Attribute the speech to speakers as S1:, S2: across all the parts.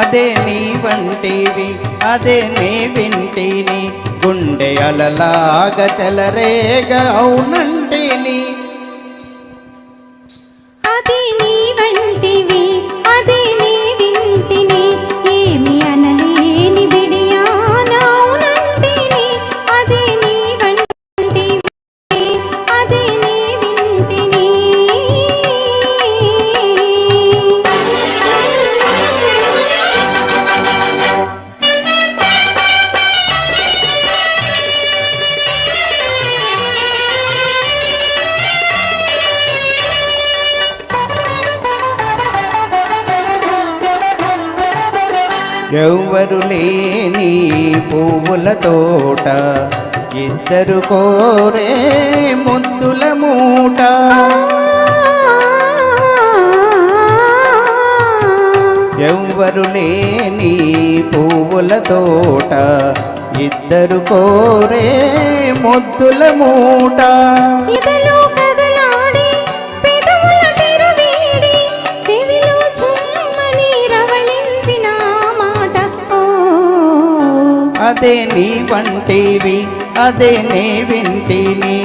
S1: అదే నీ వంటివి అదే నీ వింటిని గుండె అలలాగ చెలరేగా.
S2: అవునండి.
S1: ఎవ్వరు లేని పువ్వుల తోట ఇద్దరు కోరే ముద్దుల మూట. ఎవ్వరు లేని పువ్వుల తోట ఇద్దరు కోరే ముద్దుల మూట.
S2: ఇదలో
S1: అదే నీ వంటివి అదే నే వింటిని.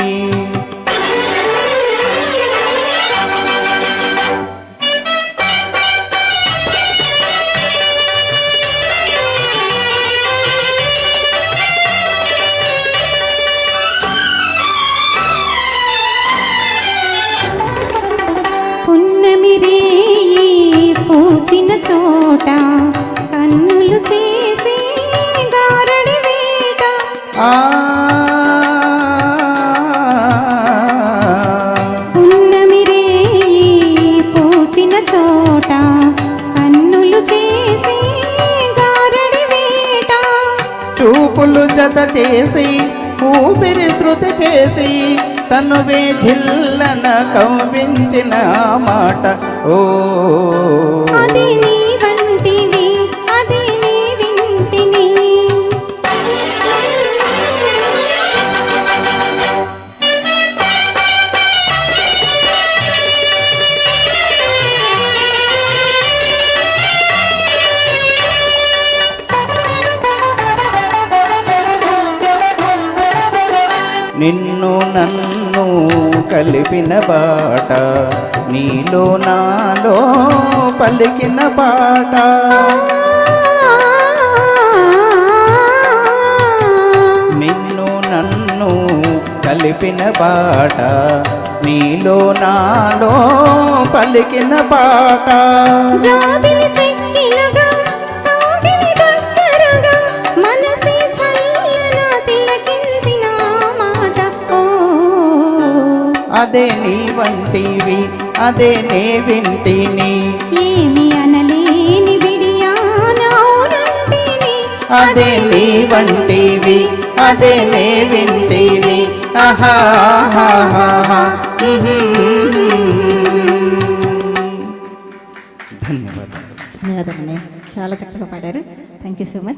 S2: పున్నమిరే పూచిన చోట కన్నులు చేసి గారడి వేట.
S1: చూపులు జత చేసి ఊపిరి శృతి చేసి తనువే జిల్లన కవ్వించిన మాట. ఓ నిన్ను నన్ను కలిపిన బాట నీలో నాలో పలికిన పాట. నిన్ను నన్ను కలిపిన బాట నీలో నాలో పలికిన పాట.
S2: జాబిలి చెక్కిలుగా
S1: అదే నీ వంటివి అదే నే వింటిని.
S2: ఏమి అనలేని విడియానవునంటిని
S1: అదే నీ వంటివి అదే నే వింటిని. ఆహా ధన్యవాదాలు.
S2: ధన్యవాదాలు. చాలా చక్కగా పాడారు. Thank you so much